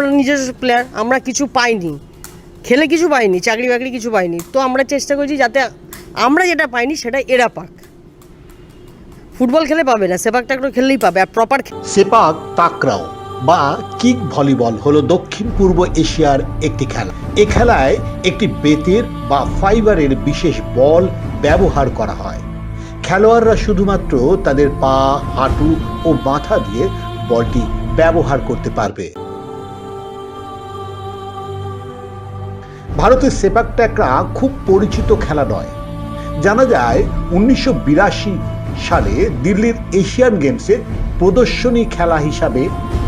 আমরা নিজস্ব প্লেয়ার আমরা কিছু পাইনি। খেলে কিছু পাইনি, চাকরি বাকরি কিছু পাইনি। তো আমরা চেষ্টা করছি যাতে আমরা যেটা পাইনি সেটা এরা পাক। ফুটবল খেলে পাবে না, সেপাক টাকরো খেললেই পাবে, আর প্রপার সেপাক, তাকরাও বা কিক ভলিবল হলো দক্ষিণ পূর্ব এশিয়ার একটি খেলা। এ খেলায় একটি বেতের বা ফাইবারের বিশেষ বল ব্যবহার করা হয়। খেলোয়াড়রা শুধুমাত্র তাদের পা, হাঁটু ও মাথা দিয়ে বলটি ব্যবহার করতে পারবে। ভারতের সেপাকটা একটা খুব পরিচিত খেলা নয়। জানা যায় উনিশশো বিরাশি সালে দিল্লির এশিয়ান গেমসে প্রদর্শনী খেলা হিসাবে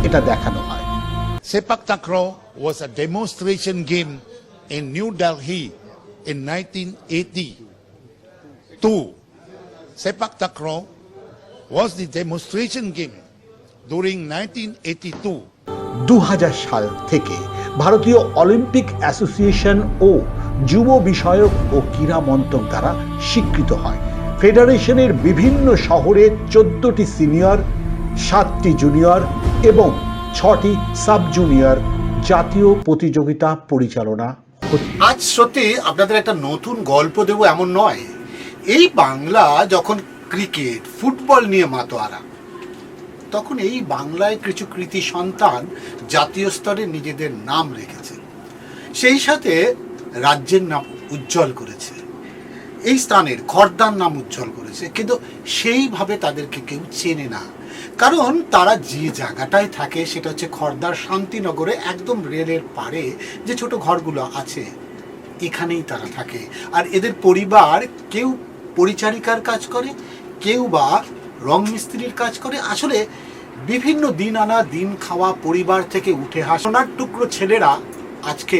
এটা দেখানো হয়। Sepak takraw was a demonstration game in New Delhi in nineteen eighty two sepak takraw was the demonstration game during nineteen eighty two দু হাজার সাল থেকে ভারতীয় অলিম্পিক অ্যাসোসিয়েশন ও যুব বিষয়ক ও ক্রীড়া মন্ত্রক দ্বারা স্বীকৃত হয়। ফেডারেশনের বিভিন্ন শহরে চোদ্দটি সিনিয়র, সাতটি জুনিয়র এবং ছটি সাব জুনিয়র জাতীয় প্রতিযোগিতা পরিচালনা আজ সত্যি আপনাদের একটা নতুন গল্প দেব এমন নয়। এই বাংলা যখন ক্রিকেট, ফুটবল নিয়ে মাতোয়ারা তখন এই বাংলায় কিছু কৃতি সন্তান জাতীয় স্তরে নিজেদের নাম রেখেছে। সেই সাথে রাজ্যের নাম উজ্জ্বল করেছে। এই স্থানের খর্দার নাম উজ্জ্বল করেছে, কিন্তু সেইভাবে তাদেরকে কেউ চেনে না। কারণ তারা যে জায়গাটায় থাকে, সেটা হচ্ছে খর্দার শান্তিনগরে একদম রেলের পারে যে ছোট ঘরগুলো আছে, এখানেই তারা থাকে। আর এদের পরিবার কেউ পরিচারিকার কাজ করে, কেউ বা রং মিস্ত্রির কাজ করে। আসলে বিভিন্ন দিন আনা, দিন খাওয়া, পরিবার থেকে উঠে হাসনার টুকরো ছেলেরা আজকে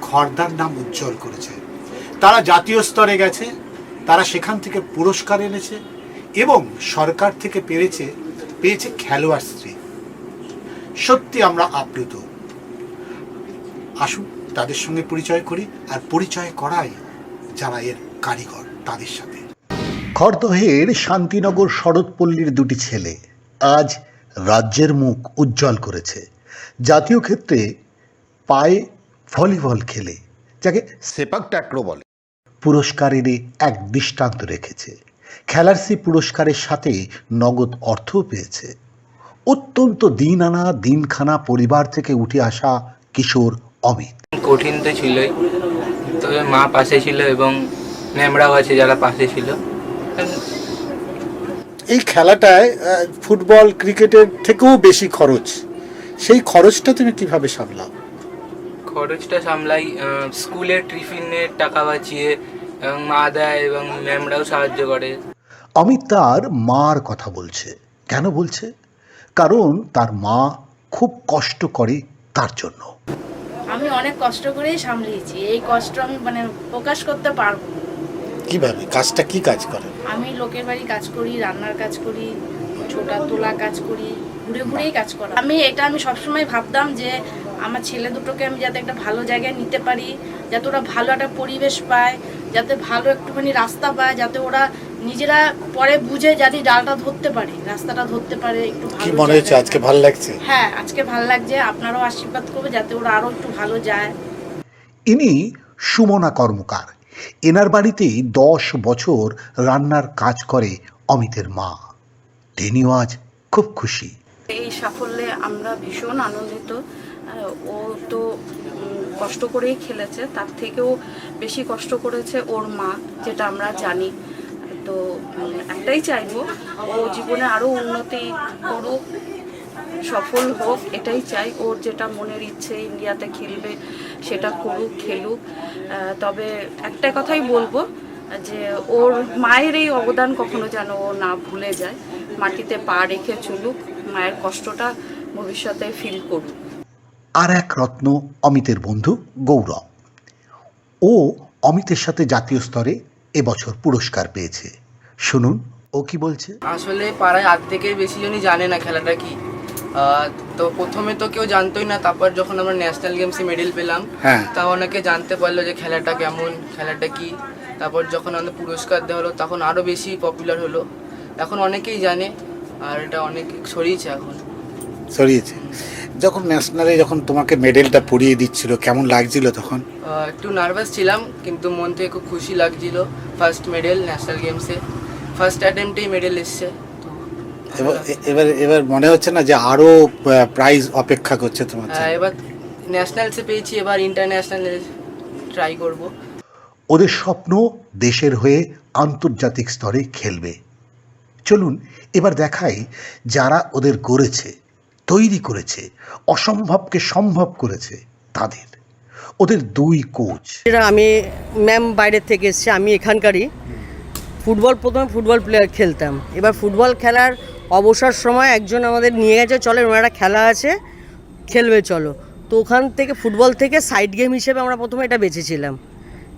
খর্দার নাম উজ্জ্বল করেছে। তারা জাতীয় স্তরে গেছে, তারা সেখান থেকে পুরস্কার এনেছে এবং সরকার থেকে পেরেছে, পেয়েছে খেলোয়াড় স্ত্রী। সত্যি আমরা আপ্লুত। আসুন তাদের সঙ্গে পরিচয় করি আর পরিচয় করাই যারা এর কারিগর তাদের সাথে। খড়দহের শান্তিনগর শরৎপল্লীর দুটি ছেলে আজ রাজ্যের মুখ উজ্জ্বল করেছে। জাতীয় ক্ষেত্রে পায়ে ভলিবল খেলে যাকে সেপাক ট্যাক্রো বলে। পুরস্কার এনে এক দৃষ্টান্ত রেখেছে। খেলার সেই পুরস্কারের সাথে নগদ অর্থও পেয়েছে। অত্যন্ত দিন আনা দিনখানা পরিবার থেকে উঠে আসা কিশোর অমিত। কঠিন তো ছিলই তবে মা পাশে ছিল এবং ম্যামরাও আছে যারা পাশে ছিল। এই খেলাটায় ফুটবল ক্রিকেটের থেকেও বেশি খরচ। সেই খরচটা তুমি কীভাবে সামলাও? খরচটা সামলাই স্কুলের টিফিনের টাকা বাঁচিয়ে এবং মা দেয় এবং ম্যামরাও সাহায্য করে। অমিত তার মার কথা বলছে। কেন বলছে? কারণ তার মা খুব কষ্ট করে তার জন্য। আমি অনেক কষ্ট করেই সামলিয়েছি। এই কষ্ট আমি মানে প্রকাশ করতে পারব না। কীভাবে? কাজটা কি কাজ করে? আমি লোকের বাড়ি কাজ করি রান্নার কাজ করি ছোটা তোলা কাজ করি ঘুরে ঘুরেই কাজ করা। আমি এটা আমি সবসময় ভাবতাম যে আমার ছেলে দুটোকে আমি যাতে একটা ভালো জায়গায় নিতে পারি যাতে ওরা ভালো একটা পরিবেশ পায় যাতে ভালো একটুখানি রাস্তা পায় যাতে ওরা নিজেরা পরে বুঝে যাতে ডালটা ধরতে পারে রাস্তাটা ধরতে পারে একটু কি ভালো মনে হচ্ছে আজকে ভালো লাগছে? হ্যাঁ আজকে ভালো লাগছে আপনারাও আশীর্বাদ করবে যাতে ওরা আরও একটু ভালো যায়। ইনি সুমনা কর্মকার। এনার বাড়িতেই দশ বছর রান্নার কাজ করে অমিতের মা। তিনিও আজ খুব খুশি। এই সাফল্যে আমরা ভীষণ আনন্দিত। ও তো কষ্ট করেই খেলেছে, তার থেকেও বেশি কষ্ট করেছে ওর মা, যেটা আমরা জানি। তো একটাই চাইব, ও জীবনে আরও উন্নতি করুক। সফল হোক এটাই চাই। ওর যেটা মনের ইচ্ছে ইন্ডিয়াতে খেলবে সেটা করুক খেলুক। তবে একটা কথাই বলব যে ওর মায়ের এই অবদান কখনো যেন ও না ভুলে যায়। মাটিতে পা রেখে চলুক মায়ের কষ্টটা ভবিষ্যতে ফিল করুক। আর এক রত্ন অমিতের বন্ধু গৌরব। ও অমিতের সাথে জাতীয় স্তরে এবছর পুরস্কার পেয়েছে। শুনুন ও কি বলছে? আসলে পাড়ায় আর্ধেকের বেশি জনই জানে না খেলাটা কি। তো প্রথমে তো কেউ জানতোই না তারপর যখন আমরা ন্যাশনাল গেমসে মেডেল পেলাম হ্যাঁ। তা অনেকে জানতে পারল যে খেলাটা কেমন খেলাটা কি। তারপর যখন আমাদের পুরস্কার দেওয়া হলো তখন আরও বেশি পপুলার হলো। এখন অনেকেই জানে আর এটা অনেক ছড়িয়েছে এখন। ছড়িয়েছে। যখন ন্যাশনালে যখন তোমাকে মেডেলটা পরিয়ে দিচ্ছিল কেমন লাগছিল তখন? একটু নার্ভাস ছিলাম কিন্তু মন থেকে খুব খুশি লাগছিল। ফার্স্ট মেডেল ন্যাশনাল গেমসে ফার্স্ট অ্যাটেম্পটেই মেডেল এসছে। এবার এবার এবার মনে হচ্ছে না যে আরও প্রাইজ অপেক্ষা করছে তোমার হ্যাঁ, জন্য? এবার ন্যাশনালসে পেয়েছি এবার ইন্টারন্যাশনালে ট্রাই করব। ওদের স্বপ্ন দেশের হয়ে আন্তর্জাতিক স্তরে খেলবে। চলুন এবার দেখাই যারা ওদের গড়েছে তৈরি করেছে অসম্ভবকে সম্ভব করেছে তাদের। ওদের দুই কোচ যেটা আমি ম্যাম বাইরের থেকে এসছে আমি এখানকারই। ফুটবল প্রথমে ফুটবল প্লেয়ার খেলতাম। এবার ফুটবল খেলার অবসর সময় একজন আমাদের নিয়ে গেছে, চলে ওর একটা খেলা আছে, খেলবে চলো। তো ওখান থেকে ফুটবল থেকে সাইড গেম হিসেবে আমরা প্রথমে এটা বেছেছিলাম।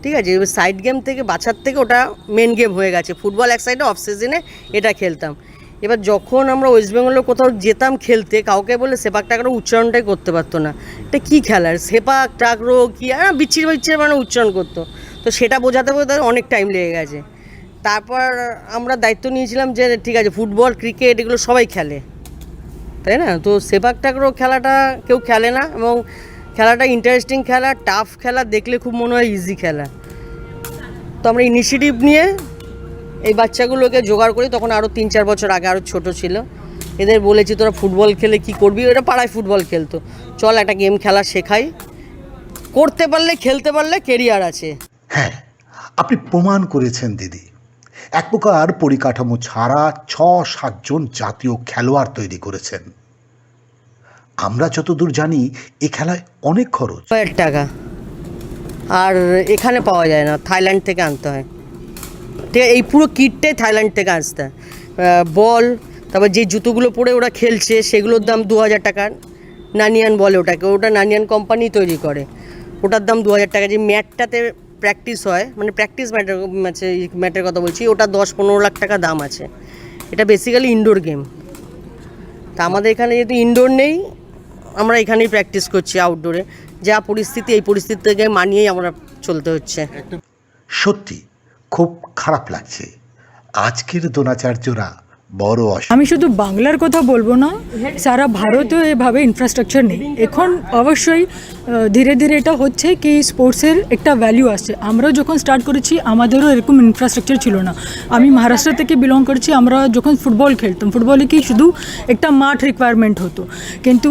ঠিক আছে? এবার সাইড গেম থেকে বাছার থেকে ওটা মেন গেম হয়ে গেছে। ফুটবল এক সাইডে অফ সিজনে এটা খেলতাম। এবার যখন আমরা ওয়েস্ট বেঙ্গলে কোথাও যেতাম খেলতে, কাউকে বলে সেপাক টাকরো উচ্চারণটাই করতে পারতো না। এটা কী খেলার সেপাক টাকরো কী? আর বিচ্ছির বিচ্ছির মানে উচ্চারণ করতো। তো সেটা বোঝাতে বোঝাতে অনেক টাইম লেগে গেছে। তারপর আমরা দায়িত্ব নিয়েছিলাম যে ঠিক আছে, ফুটবল, ক্রিকেট এগুলো সবাই খেলে। তাই না? তো সেপাক টাকরো খেলাটা কেউ খেলে না এবং খেলাটা ইন্টারেস্টিং খেলা টাফ খেলা, দেখলে খুব মনে হয় ইজি খেলা। তো আমরা ইনিশিয়েটিভ নিয়ে এই বাচ্চাগুলোকে জোগাড় করি। তখন আরও তিন চার বছর আগে আরও ছোট ছিল। এদের বলেছি, তোরা ফুটবল খেলে কি করবি? ওরা পাড়ায় ফুটবল খেলতো। চল একটা গেম খেলা শেখাই। করতে পারলে, খেলতে পারলে কেরিয়ার আছে। হ্যাঁ আপনি প্রমাণ করেছেন দিদি। এক প্রকার পরিকাঠামো ছাড়া ছ সাতজন জাতীয় খেলোয়াড় তৈরি করেছেন। আমরা যতদূর জানি, এ খেলায় অনেক খরচ। টাকা। আর এখানে পাওয়া যায় না, থাইল্যান্ড থেকে আনতে হয়। ঠিক এই পুরো কিটটাই থাইল্যান্ড থেকে আসতে হয়। বল, তারপর যে জুতোগুলো পরে ওরা খেলছে, সেগুলোর দাম দু হাজার টাকা। নানিয়ান বলে ওটাকে, ওটা নানিয়ান কোম্পানি তৈরি করে। ওটার দাম দু হাজার টাকা। যে ম্যাটটাতে প্র্যাকটিস হয় মানে প্র্যাকটিস ম্যাটের আছে ম্যাটের কথা বলছি, ওটা দশ পনেরো লাখ টাকা দাম আছে। এটা বেসিক্যালি ইনডোর গেম তা আমাদের এখানে যেহেতু ইনডোর নেই, আমরা এখানেই প্র্যাকটিস করছি আউটডোরে যা পরিস্থিতি, এই পরিস্থিতি থেকে মানিয়েই আমরা চলতে হচ্ছে। সত্যি, খুব খারাপ লাগছে। আজকের দ্রোণাচার্যরা বড় আমি শুধু বাংলার কথা বলব না, সারা ভারতেও এভাবে ইনফ্রাস্ট্রাকচার নেই। এখন অবশ্যই ধীরে ধীরে এটা হচ্ছে কি স্পোর্টসের একটা ভ্যালু আসছে। আমরাও যখন স্টার্ট করেছি, আমাদেরও এরকম ইনফ্রাস্ট্রাকচার ছিল না। আমি মহারাষ্ট্র থেকে বিলং করছি, আমরা যখন ফুটবল খেলতাম ফুটবলে কি শুধু একটা মাঠ রিকোয়ারমেন্ট হতো। কিন্তু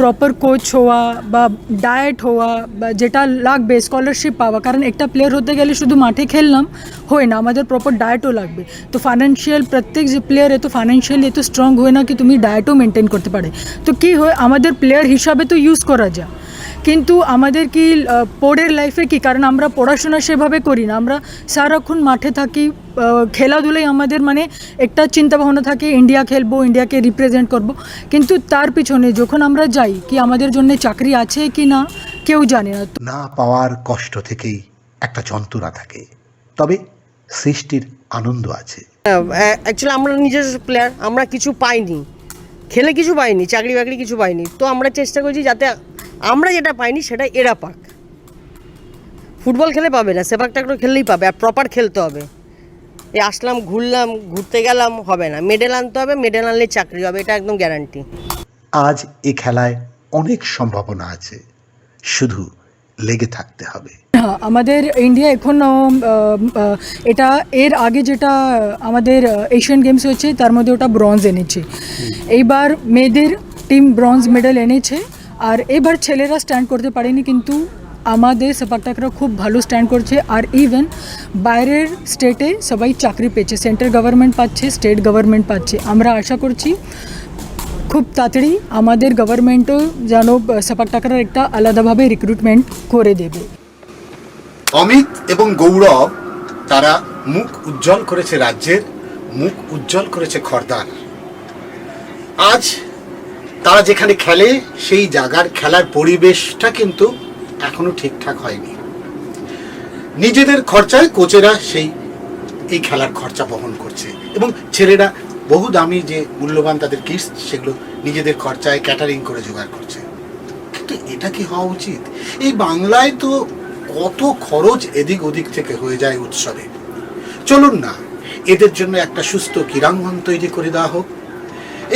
প্রপার কোচ হওয়া বা ডায়েট হওয়া বা যেটা লাগবে স্কলারশিপ পাওয়া। কারণ একটা প্লেয়ার হতে গেলে শুধু মাঠে খেললাম, হয় না, আমাদের প্রপার ডায়েটও লাগবে। তো ফাইন্যান্সিয়াল প্রত্যেক যে প্লেয়ার এত ফাইন্যান্সিয়ালি এত স্ট্রং হয় না কি তুমি ডায়েটও মেনটেন করতে পারে। তো কী হয়, আমাদের প্লেয়ার হিসাবে তো ইউজ করা যায়। কিন্তু আমাদের কি পড়ের লাইফে কি? কারণ আমরা পড়াশোনা সেভাবে করি না। আমরা সারাক্ষণ মাঠে থাকি আহ, খেলাধুলাই আমাদের মানে একটা চিন্তা ভাবনা থাকে ইন্ডিয়া খেলব ইন্ডিয়াকে রিপ্রেজেন্ট করব। কিন্তু তার পিছনে যখন আমরা যাই কি আমাদের জন্য চাকরি আছে কি না কেউ জানে না। না পাওয়ার কষ্ট থেকেই একটা যন্ত্রণা থাকে। তবে সৃষ্টির আনন্দ আছে। অ্যাকচুয়ালি আমরা নিজস্ব প্লেয়ার আমরা কিছু পাইনি। খেলে কিছু পাইনি চাকরি বাকরি কিছু পাইনি। তো আমরা চেষ্টা করছি যাতে আমরা যেটা পাইনি সেটা এরা পাক। ফুটবল খেলে পাবে না সেপাক টাকরো খেললেই পাবে আর প্রপার খেলতে হবে। এই আসলাম ঘুরলাম ঘুরতে গেলাম হবে না। মেডেল আনতে হবে মেডেল আনলে চাকরি হবে এটা একদম গ্যারান্টি আজ এ খেলায় অনেক সম্ভাবনা আছে শুধু লেগে থাকতে হবে। হ্যাঁ আমাদের ইন্ডিয়া এখন এটা এর আগে যেটা আমাদের এশিয়ান গেমস হচ্ছে তার মধ্যে ওটা ব্রঞ্জ এনেছে। এইবার মেয়েদের টিম ব্রঞ্জ মেডেল এনেছে। আর এবার ছেলেরা স্ট্যান্ড করতে পারেনি, কিন্তু আমাদের সেপাকটাকরা খুব ভালো স্ট্যান্ড করছে। আর ইভেন বাইরের স্টেটে সবাই চাকরি পেয়েছে সেন্ট্রাল গভর্নমেন্ট পাচ্ছে স্টেট গভর্নমেন্ট পাচ্ছে। আমরা আশা করছি খুব তাড়াতাড়ি আমাদের গভর্নমেন্টও যেন সেপাক টাকার একটা আলাদাভাবে রিক্রুটমেন্ট করে দেবে। অমিত এবং গৌরব, তারা মুখ উজ্জ্বল করেছে রাজ্যের, মুখ উজ্জ্বল করেছে খর্দার। আজ তারা যেখানে খেলে, সেই জায়গার খেলার পরিবেশটা কিন্তু এখনও ঠিকঠাক হয়নি। নিজেদের খরচায় কোচেরা সেই, এই খেলার খরচা বহন করছে। এবং ছেলেরা বহু দামি যে মূল্যবান তাদের কিটস, সেগুলো নিজেদের খরচায় ক্যাটারিং করে জোগাড় করছে। কিন্তু এটা কি হওয়া উচিত? এই বাংলায় তো কত খরচ এদিক ওদিক থেকে হয়ে যায় উৎসবে। চলুন না, এদের জন্য একটা সুস্থ ক্রীড়াঙ্গন তৈরি করে দেওয়া হোক।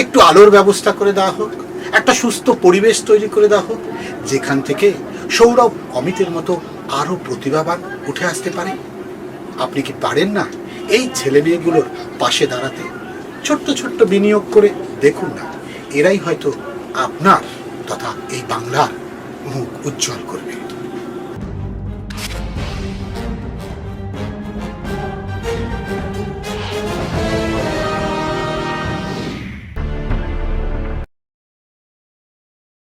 একটু আলোর ব্যবস্থা করে দেওয়া হোক, একটা সুস্থ পরিবেশ তৈরি করে দেওয়া হোক, যেখান থেকে সৌরভ অমিতের মতো আরও প্রতিভাবান উঠে আসতে পারে। আপনি কি পারেন না এই ছেলে মেয়েগুলোর পাশে দাঁড়াতে? ছোট্ট ছোট্ট বিনিয়োগ করে দেখুন না, এরাই হয়তো আপনার তথা এই বাংলার মুখ উজ্জ্বল করবে।